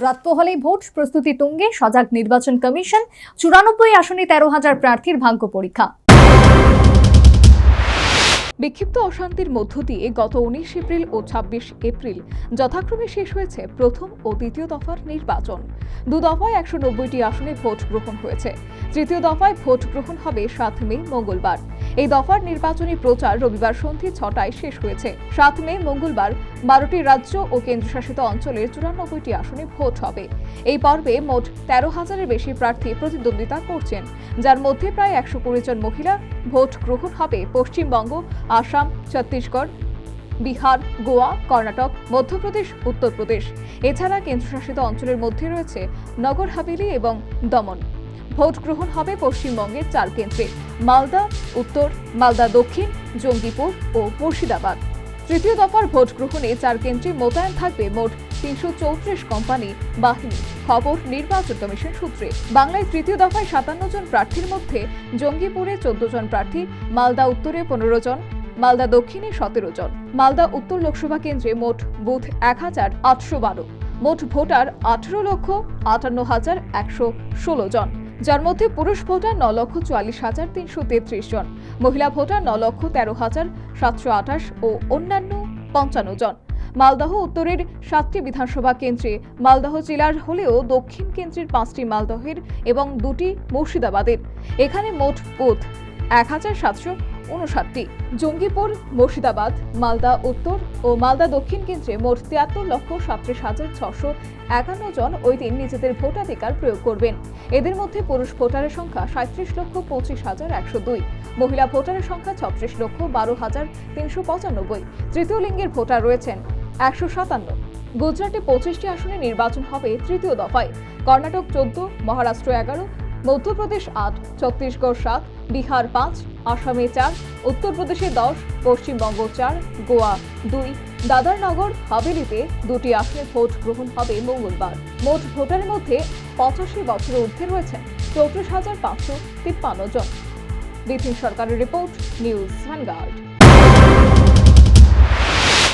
রাত ভোট, প্রস্তুতি তুঙ্গে, সজাগ নির্বাচন কমিশন, চুরানব্বই আসনে তেরো হাজার প্রার্থীর ভাগ্য পরীক্ষা। বিক্ষিপ্ত অশান্তির মধ্য দিয়ে গত উনিশ এপ্রিল ও ছাব্বিশ এপ্রিল যথাক্রমে শেষ হয়েছে প্রথম ও দ্বিতীয় দফার নির্বাচন। দু দফায় একশো নব্বইটি আসনে ভোট গ্রহণ হয়েছে। তৃতীয় দফায় ভোট গ্রহণ হবে সাত মে, মঙ্গলবার। এই দফার নির্বাচনী প্রচার রবিবার সন্ধে ছটায় শেষ হয়েছে। সাত মে, মঙ্গলবার বারোটি রাজ্য ও কেন্দ্রশাসিত অঞ্চলের চুরানব্বইটি আসনে ভোট হবে। এই পর্বে মোট তেরো হাজারের বেশি প্রার্থী প্রতিদ্বন্দ্বিতা করছেন। যার মধ্যে প্রায় একশো কুড়ি জন মহিলা ভোট গ্রহণ হবে পশ্চিমবঙ্গ, আসাম, ছত্তিশগড়, বিহার, গোয়া, কর্ণাটক, মধ্যপ্রদেশ, উত্তরপ্রদেশ। এছাড়া কেন্দ্রশাসিত অঞ্চলের মধ্যে রয়েছে নগর হাভেলি এবং দমন। ভোট গ্রহণ হবে পশ্চিমবঙ্গের চার কেন্দ্রে। মালদা, উত্তর, মালদা দক্ষিণ, জঙ্গিপুর ও মুর্শিদাবাদ। তৃতীয় দফার ভোট গ্রহণে চার কেন্দ্রে মোতায়েন থাকবে মোট তিনশো চৌত্রিশ কোম্পানি বাহিনী। খবর নির্বাচন কমিশন সূত্রে। বাংলায় তৃতীয় দফায় সাতান্ন জন প্রার্থীর মধ্যে জঙ্গিপুরে চোদ্দ জন প্রার্থী, মালদা উত্তরে পনেরো জন, মালদা দক্ষিণে সতেরো জন। মালদা উত্তর লোকসভা কেন্দ্রে মোট বুথ এক হাজার আটশো বারো। মোট ভোটার আঠারো লক্ষ আটান্ন হাজার একশো ষোলো জন। যার মধ্যে পুরুষ ভোটার ন লক্ষ চুয়াল্লিশ হাজার তিনশো তেত্রিশ জন, মহিলা ভোটার ন লক্ষ তেরো হাজার সাতশো আঠাশ ও অন্যান্য পঞ্চান্ন জন। মালদহ উত্তরের সাতটি বিধানসভা কেন্দ্রে মালদহ জেলার হলেও দক্ষিণ কেন্দ্রের পাঁচটি মালদহের এবং দুটি মুর্শিদাবাদের। এখানে মোট বুথ এক হাজার সাতশো উনষাটটি জঙ্গিপুর, মুর্শিদাবাদ, মালদা উত্তর ও মালদা দক্ষিণ কেন্দ্রে মোট তিয়াত্তর লক্ষ সাতত্রিশ হাজার ছশো একান্ন জন ওই দিন নিজেদের ভোটাধিকার প্রয়োগ করবেন। এদের মধ্যে পুরুষ ভোটারের সংখ্যা সাঁত্রিশ লক্ষ পঁচিশ হাজার একশো দুই। মহিলা ভোটারের সংখ্যা ছত্রিশ লক্ষ বারো হাজার তিনশো পঁচানব্বই। তৃতীয় লিঙ্গের ভোটার রয়েছেন একশো সাতান্ন। গুজরাটে পঁচিশটি আসনে নির্বাচন হবে তৃতীয় দফায়। কর্ণাটক চোদ্দ, মহারাষ্ট্র এগারো মধ্যপ্রদেশ আট, ছত্তিশগড় সাত, বিহার পাঁচ, আসামে চার, উত্তরপ্রদেশে দশ, পশ্চিমবঙ্গ চার, গোয়া দুই, দাদরনগর হাভেলিতে দুটি আসনে ভোট গ্রহণ হবে মঙ্গলবার। মোট ভোটারের মধ্যে পঁচাশি বছর ঊর্ধ্বে রয়েছেন চৌত্রিশ হাজার পাঁচশো তিপ্পান্ন জন। বিপিন সরকারের রিপোর্ট, নিউজ ভ্যানগার্ড